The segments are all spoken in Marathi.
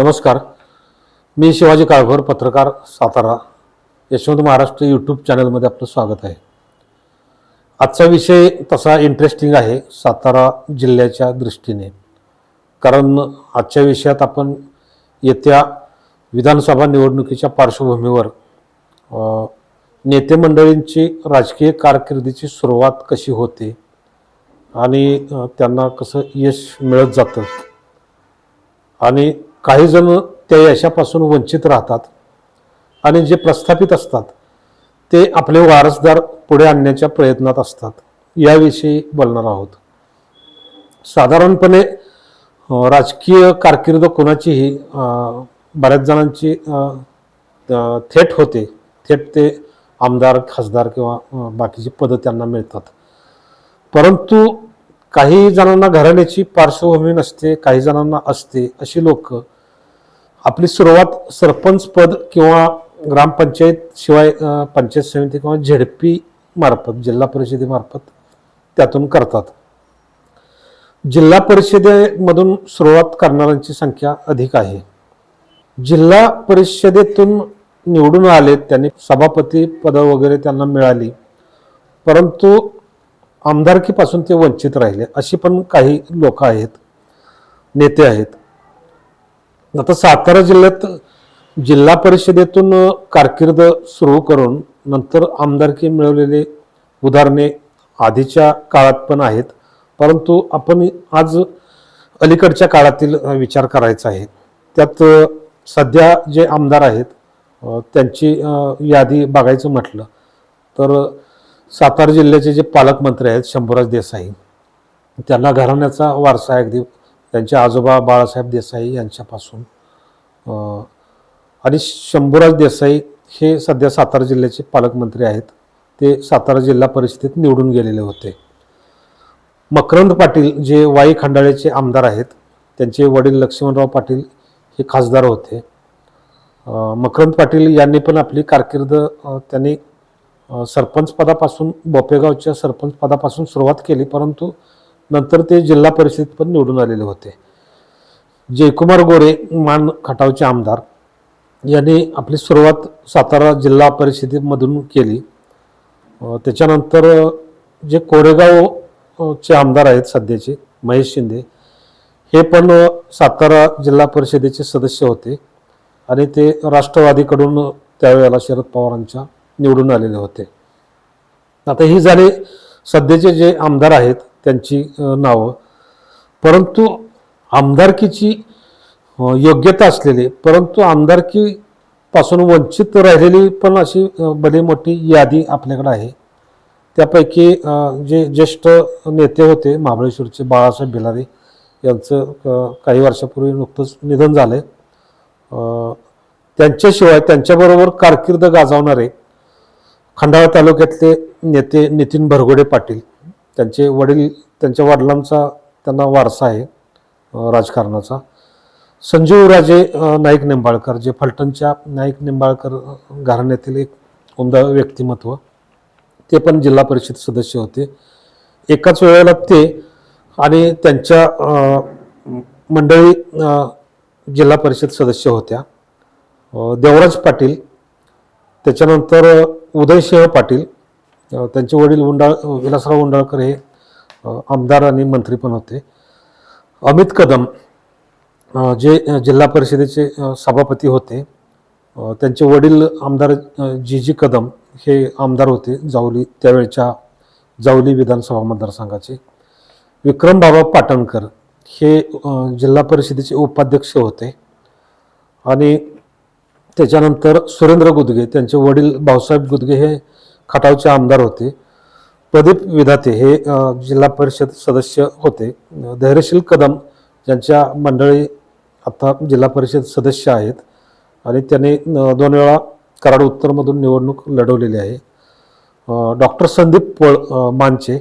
नमस्कार. मी शिवाजी काळभोर पत्रकार सातारा. यशवंत महाराष्ट्र यूट्यूब चॅनलमध्ये आपलं स्वागत आहे. आजचा विषय तसा इंटरेस्टिंग आहे सातारा जिल्ह्याच्या दृष्टीने. कारण आजच्या विषयात आपण येत्या विधानसभा निवडणुकीच्या पार्श्वभूमीवर नेते मंडळींची राजकीय कारकिर्दीची सुरुवात कशी होते आणि त्यांना कसं यश मिळत जातं आणि काहीजण त्या यशापासून वंचित राहतात आणि जे प्रस्थापित असतात ते आपले वारसदार पुढे आणण्याच्या प्रयत्नात असतात. याविषयी बोलणार आहोत. साधारणपणे राजकीय कारकीर्द कोणाचीही बऱ्याच जणांची थेट होते. थेट ते आमदार खासदार किंवा बाकीची पदं त्यांना मिळतात. परंतु काही जणांना घराण्याची पार्श्वभूमी नसते काही जणांना असते अशी लोक आपली सुरुवात सरपंच पद किंवा ग्रामपंचायत शिवाय पंचायत समिती किंवा झेडपी मार्फत जिल्हा परिषदेमार्फत त्यातून करतात. जिल्हा परिषदेमधून सुरुवात करणाऱ्यांची संख्या अधिक आहे. जिल्हा परिषदेतून निवडून आले त्यांनी सभापती पद वगैरे त्यांना मिळाली. परंतु आमदारकीपासून ते वंचित राहिले अशी पण काही लोक आहेत नेते आहेत. आता सातारा जिल्ह्यात जिल्हा परिषदेतून कारकीर्द सुरू करून नंतर आमदारकी मिळवलेले उदाहरणे आधीच्या काळात पण आहेत परंतु आपण आज अलीकडच्या काळातील विचार करायचा आहे. त्यात सध्या जे आमदार आहेत त्यांची यादी बघायचं म्हटलं तर सातारा जिल्ह्याचे जे पालकमंत्री आहेत शंभूराज देसाई त्यांना घराण्याचा वारसा आहे अगदी. त्यांचे आजोबा बाळासाहेब देसाई यांच्यापासून. आणि शंभूराज देसाई हे सध्या सातारा जिल्ह्याचे पालकमंत्री आहेत. ते सातारा जिल्हा परिषदेत निवडून गेलेले होते. मकरंद पाटील जे वाई खंडाळ्याचे आमदार आहेत त्यांचे वडील लक्ष्मणराव पाटील हे खासदार होते. मकरंद पाटील यांनी पण आपली कारकीर्द त्यांनी सरपंच पदापासून बोपेगावच्या सरपंच पदापासून सुरुवात केली परंतु नंतर ते जिल्हा परिषदेत पण निवडून आलेले होते. जयकुमार गोरे मान खटावचे आमदार यांनी आपली सुरुवात सातारा जिल्हा परिषदेमधून केली. त्याच्यानंतर जे कोरेगावचे आमदार आहेत सध्याचे महेश शिंदे हे पण सातारा जिल्हा परिषदेचे सदस्य होते. आणि ते राष्ट्रवादीकडून त्यावेळेला शरद पवारांच्या निवडून आलेले होते. आता ही झाले सध्याचे जे आमदार आहेत त्यांची नावं. परंतु आमदारकीची योग्यता असलेली परंतु आमदारकीपासून वंचित राहिलेली पण अशी भली मोठी यादी आपल्याकडे आहे. त्यापैकी जे ज्येष्ठ नेते होते महाबळेश्वरचे बाळासाहेब भिलारे यांचं काही वर्षापूर्वी नुकतंच निधन झालं आहे त्यांच्याशिवाय त्यांच्याबरोबर कारकीर्द गाजवणारे खंडाळा तालुक्यातले नेते नितीन भरगोडे पाटील त्यांचे वडील त्यांच्या वडिलांचा त्यांना वारसा आहे राजकारणाचा. संजीवराजे राजे नाईक निंबाळकर जे फलटणच्या नाईक निंबाळकर घराण्यातील एक उमदा व्यक्तिमत्व ते पण जिल्हा परिषद सदस्य होते. एकाच वेळेला ते आणि त्यांच्या मंडळी जिल्हा परिषद सदस्य होत्या. देवराज पाटील त्याच्यानंतर उदयसिंह पाटील त्यांचे वडील उंडाळ विलासराव उंडाळकर हे आमदार आणि मंत्री पण होते. अमित कदम जे जिल्हा परिषदेचे सभापती होते त्यांचे वडील आमदार जी जी कदम हे आमदार होते जावली त्यावेळच्या जावली विधानसभा मतदारसंघाचे. विक्रमबाबा पाटणकर हे जिल्हा परिषदेचे उपाध्यक्ष होते. आणि त्याच्यानंतर सुरेंद्र गुदगे त्यांचे वडील भाऊसाहेब गुदगे हे खटावचे आमदार होते. प्रदीप विधाते हे जिल्हा परिषद सदस्य होते. धैर्यशील कदम ज्यांच्या मंडळी आता जिल्हा परिषद सदस्य आहेत आणि त्यांनी दोन वेळा कराड उत्तरमधून निवडणूक लढवलेली आहे. डॉक्टर संदीप पोळ मानचे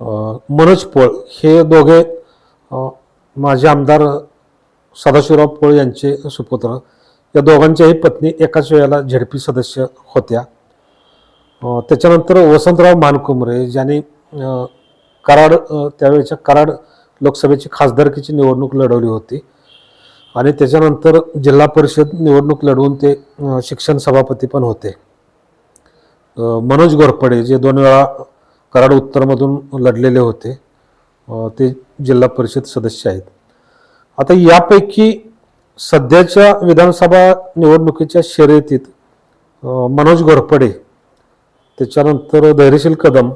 मनोज पोळ हे दोघे माझे आमदार सदाशिवराव पोळ यांचे सुपुत्र. या दोघांच्याही पत्नी एकाच वेळेला झेडपी सदस्य होत्या. त्याच्यानंतर वसंतराव मानकुमरे ज्यांनी कराड त्यावेळेच्या कराड लोकसभेची खासदारकीची निवडणूक लढवली होती आणि त्याच्यानंतर जिल्हा परिषद निवडणूक लढवून ते शिक्षण सभापती पण होते. मनोज गोरपडे जे दोन वेळा कराड उत्तरमधून लढलेले होते ते जिल्हा परिषद सदस्य आहेत. आता यापैकी सध्याच्या विधानसभा निवडणुकीच्या शर्यतीत मनोज घोरपडे त्याच्यानंतर धैर्यशील कदम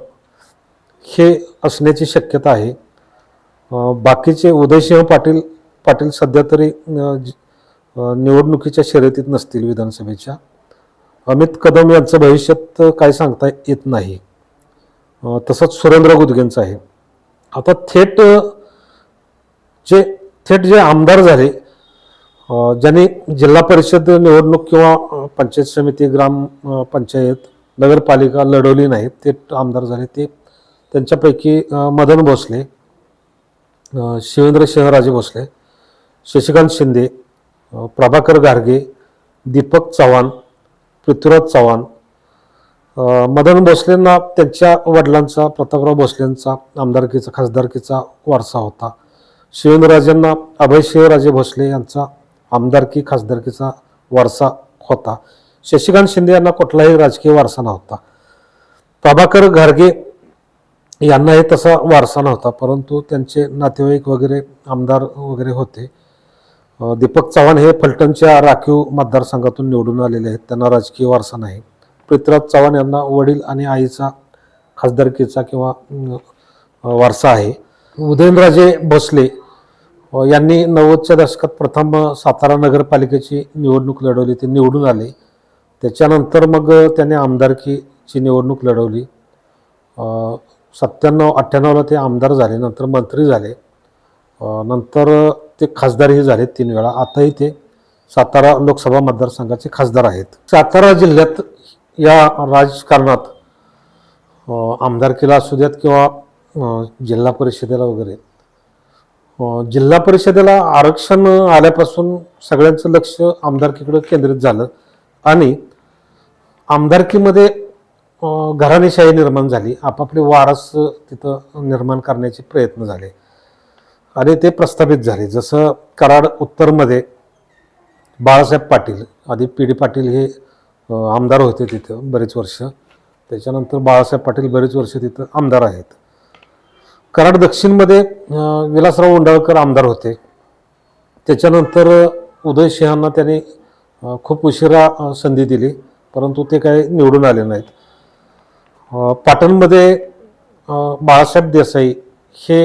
हे असण्याची शक्यता आहे. बाकीचे उदयसिंह पाटील पाटील सध्या तरी निवडणुकीच्या शर्यतीत नसतील विधानसभेच्या. अमित कदम यांचं भविष्यात काय सांगता येत नाही. तसंच सुरेंद्र गुदगेंचं आहे. आता थेट जे थेट जे आमदार झाले ज्यांनी जिल्हा परिषद निवडणूक किंवा पंचायत समिती ग्राम पंचायत नगरपालिका लढवली नाहीत ते आमदार झाले ते त्यांच्यापैकी मदन भोसले शिवेंद्र शहराजे भोसले शशिकांत शिंदे प्रभाकर गार्गे दीपक चव्हाण पृथ्वीराज चव्हाण मदन भोसलेंना त्यांच्या वडिलांचा प्रतापराव भोसलेंचा आमदारकीचा खासदारकीचा वारसा होता. शिवेंद्रराजेंना अभय शिवराजे भोसले यांचा आमदारकी खासदारकीचा वारसा होता. शशिकांत शिंदे यांना कुठलाही राजकीय वारसा नव्हता. प्रभाकर घारगे यांनाही तसा वारसा नव्हता परंतु त्यांचे नातेवाईक वगैरे आमदार वगैरे होते. दीपक चव्हाण हे फलटणच्या राखीव मतदारसंघातून निवडून आलेले आहेत. त्यांना राजकीय वारसा नाही. पृथ्वीराज चव्हाण यांना वडील आणि आईचा खासदारकीचा किंवा वारसा आहे. उदयनराजे भोसले यांनी नव्वदच्या दशकात प्रथम सातारा नगरपालिकेची निवडणूक लढवली ते निवडून आले. त्याच्यानंतर मग त्याने आमदारकीची निवडणूक लढवली. सत्त्याण्णव अठ्ठ्याण्णवला ते आमदार झाले नंतर मंत्री झाले. नंतर ते खासदारही झाले तीन वेळा. आताही ते सातारा लोकसभा मतदारसंघाचे खासदार आहेत. सातारा जिल्ह्यात या राजकारणात आमदारकीला असू द्यात किंवा जिल्हा परिषदेला वगैरे जिल्हा परिषदेला आरक्षण आल्यापासून सगळ्यांचं लक्ष आमदारकीकडे केंद्रित झालं आणि आमदारकीमध्ये घराणेशाही निर्माण झाली. आपापले वारस तिथं निर्माण करण्याचे प्रयत्न झाले आणि ते प्रस्थापित झाले. जसं कराड उत्तरमध्ये बाळासाहेब पाटील आधी पी डी पाटील हे आमदार होते तिथं बरेच वर्ष. त्याच्यानंतर बाळासाहेब पाटील बरेच वर्ष तिथं आमदार आहेत. कराड दक्षिणमध्ये विलासराव उंडाळकर आमदार होते. त्याच्यानंतर उदय सिंहांना त्यांनी खूप उशिरा संधी दिली परंतु ते काही निवडून आले नाहीत. पाटणमध्ये बाळासाहेब देसाई हे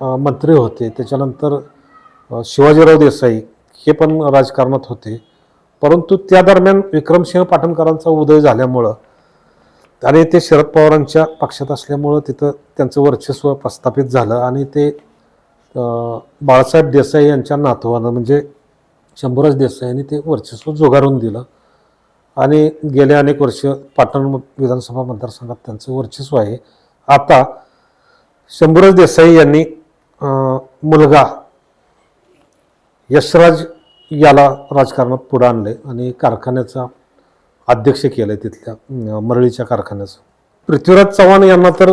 मंत्री होते. त्याच्यानंतर शिवाजीराव देसाई हे पण राजकारणात होते. परंतु त्या दरम्यान विक्रमसिंह पाटणकरांचा उदय झाल्यामुळं आणि ते शरद पवारांच्या पक्षात असल्यामुळं तिथं त्यांचं वर्चस्व प्रस्थापित झालं आणि ते बाळासाहेब देसाई यांच्या नातवानं म्हणजे शंभूराज देसाई यांनी ते वर्चस्व जुगारून दिलं. आणि गेले अनेक वर्ष पाटण विधानसभा मतदारसंघात त्यांचं वर्चस्व आहे. आता शंभूराज देसाई यांनी मुलगा यशराज याला राजकारणात पुढे आणले आणि कारखान्याचा अध्यक्ष केलं आहे तिथल्या मरळीच्या कारखान्याचं. पृथ्वीराज चव्हाण यांना तर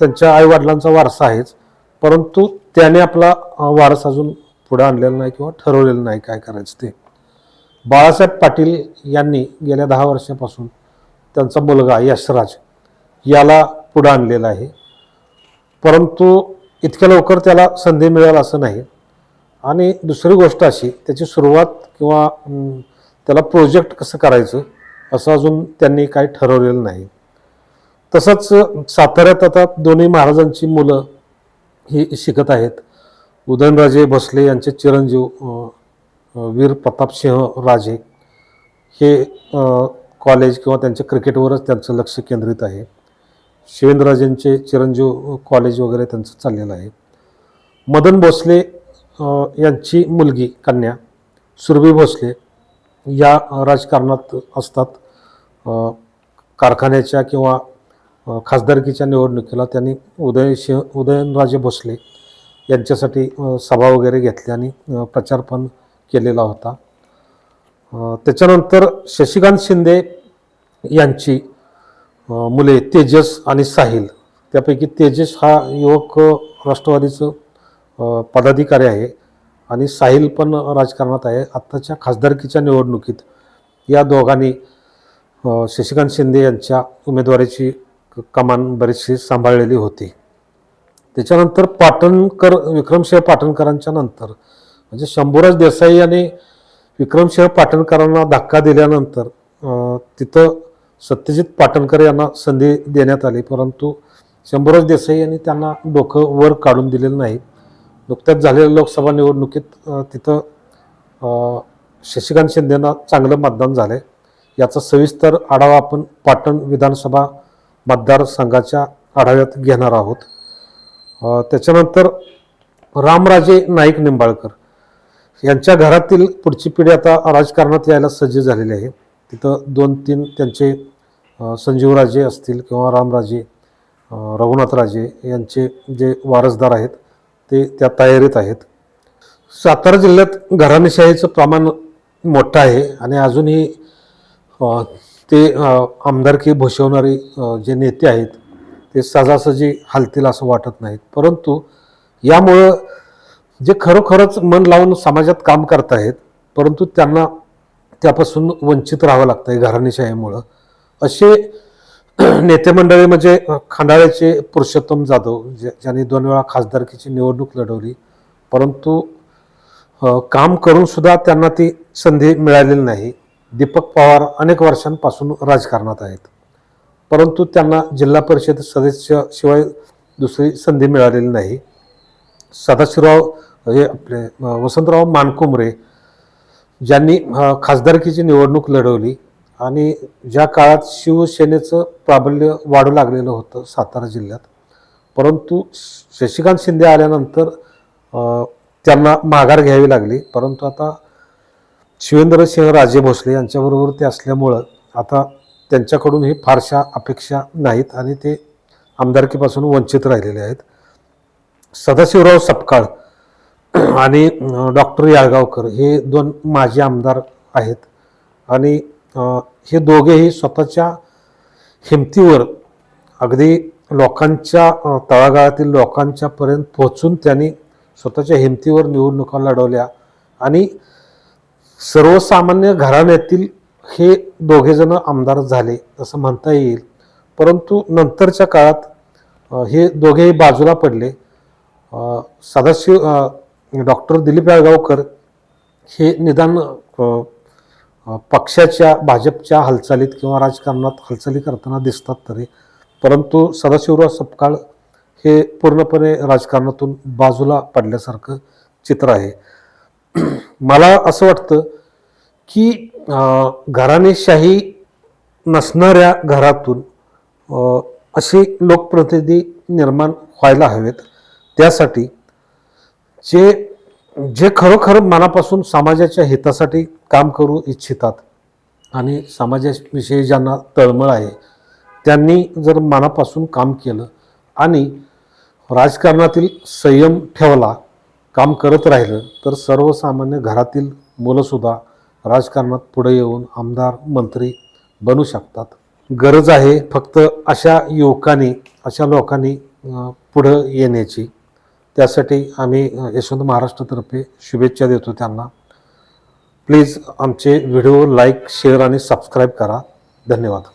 त्यांच्या आईवडिलांचा वारसा आहेच परंतु त्याने आपला वारसा वारस अजून पुढे आणलेला नाही किंवा ठरवलेलं नाही काय करायचं ते. बाळासाहेब पाटील यांनी गेल्या दहा वर्षापासून त्यांचा मुलगा यशराज याला पुढे आणलेला आहे. परंतु इतक्या लवकर त्याला संधी मिळेल असं नाही. आणि दुसरी गोष्ट अशी त्याची सुरुवात किंवा त्याला प्रोजेक्ट कसं करायचं असं अजून त्यांनी काही ठरवलेलं नाही. तसंच साताऱ्यात आता दोन्ही महाराजांची मुलं ही शिकत आहेत. उदयनराजे भोसले यांचे चिरंजीव वीर प्रतापसिंह राजे हे कॉलेज किंवा त्यांच्या क्रिकेटवरच त्यांचं लक्ष केंद्रित आहे. शिवेंद्रराजेंचे चिरंजीव कॉलेज वगैरे त्यांचं चाललेलं आहे. मदन भोसले यांची मुलगी कन्या सुरभी भोसले या राजकारणात असतात. कारखान्याच्या किंवा खासदारकीच्या निवडणुकीला त्यांनी उदयसिंह उदयनराजे भोसले यांच्यासाठी सभा वगैरे घेतली आणि प्रचार पण केलेला होता. त्याच्यानंतर शशिकांत शिंदे यांची मुले तेजस आणि साहिल त्यापैकी तेजस हा युवक राष्ट्रवादीचं पदाधिकारी आहे. आणि साहिल पण राजकारणात आहे. आत्ताच्या खासदारकीच्या निवडणुकीत या दोघांनी शशिकांत शिंदे यांच्या उमेदवारीची क- कमान बरीचशी सांभाळलेली होती. त्याच्यानंतर पाटणकर विक्रमसिंह पाटणकरांच्या नंतर म्हणजे शंभूराज देसाई यांनी विक्रमसिंह पाटणकरांना धक्का दिल्यानंतर तिथं सत्यजित पाटणकर यांना संधी देण्यात आली. परंतु शंभूराज देसाई यांनी त्यांना डोकं वर काढून दिलेलं नाही. नुकत्याच झालेल्या लोकसभा निवडणुकीत तिथं शशिकांत शिंदेना चांगलं मतदान झालं आहे याचा सविस्तर आढावा आपण पाटण विधानसभा मतदारसंघाच्या आढाव्यात घेणार आहोत. त्याच्यानंतर रामराजे नाईक निंबाळकर यांच्या घरातील पुढची पिढी आता राजकारणात यायला सज्ज झालेली आहे. तिथं दोन तीन त्यांचे संजीवराजे असतील किंवा रामराजे रघुनाथराजे यांचे जे वारसदार आहेत ते त्या तयारीत आहेत. सातारा जिल्ह्यात घराणेशाहीचं प्रमाण मोठं आहे आणि अजूनही ते आमदारकी भूषवणारे जे नेते आहेत ते सहजासहजी हालतील असं वाटत नाहीत. परंतु यामुळं जे खरोखरच मन लावून समाजात काम करत आहेत परंतु त्यांना त्यापासून वंचित राहावं लागतं आहे घराणेशाहीमुळं. असे नेते मंडळी म्हणजे खंडाळ्याचे पुरुषोत्तम जाधव ज्यांनी दोन वेळा खासदारकीची निवडणूक लढवली. परंतु काम करून सुद्धा त्यांना ती संधी मिळालेली नाही. दीपक पवार अनेक वर्षांपासून राजकारणात आहेत. परंतु त्यांना जिल्हा परिषद सदस्य शिवाय दुसरी संधी मिळालेली नाही. सदाशिवराव हे आपले वसंतराव मानकुमरे ज्यांनी खासदारकीची निवडणूक लढवली. आणि ज्या काळात शिवसेनेचं प्राबल्य वाढू लागलेलं होतं सातारा जिल्ह्यात परंतु शशिकांत शिंदे आल्यानंतर त्यांना माघार घ्यावी लागली. परंतु आता शिवेंद्रसिंह राजे भोसले यांच्याबरोबर ते असल्यामुळं आता त्यांच्याकडून ही फारशा अपेक्षा नाहीत आणि ते आमदारकीपासून वंचित राहिलेले आहेत. सदाशिवराव सपकाळ आणि डॉक्टर याळगावकर हे दोन माजी आमदार आहेत. आणि हे दोघेही स्वतःच्या हिमतीवर अगदी लोकांच्या तळागाळातील लोकांच्या पर्यंत पोहोचून त्यांनी स्वतःच्या हिमतीवर निवडणुका लढवल्या. आणि सर्वसामान्य घराण्यातील हे दोघेजण आमदार झाले असं म्हणता येईल. परंतु नंतरच्या काळात हे दोघेही बाजूला पडले. सदाशिव डॉक्टर दिलीप याळगावकर हे निदान पक्षाच्या भाजपच्या हालचालीत किंवा राजकारणात हालचाली करताना दिसतात तरी. परंतु सदाशिवराव सपकाळ हे पूर्णपणे राजकारणातून बाजूला पडल्यासारखं चित्र आहे. मला असं वाटतं की घराणेशाही नसणाऱ्या घरातून असे लोकप्रतिनिधी निर्माण व्हायला हवेत. त्यासाठी जे जे खरोखर मनापासून समाजाच्या हितासाठी काम करू इच्छितात आणि समाजाविषयी ज्यांना तळमळ आहे त्यांनी जर मनापासून काम केलं आणि राजकारणातील संयम ठेवला काम करत राहिलं तर सर्वसामान्य घरातील मुलंसुद्धा राजकारणात पुढे येऊन आमदार मंत्री बनू शकतात. गरज आहे फक्त अशा युवकांनी अशा लोकांनी पुढं येण्याची. त्यासाठी आम्ही यशवंत महाराष्ट्रातर्फे शुभेच्छा देतो त्यांना. प्लीज आमचे व्हिडिओ लाईक शेअर आणि सबस्क्राईब करा. धन्यवाद.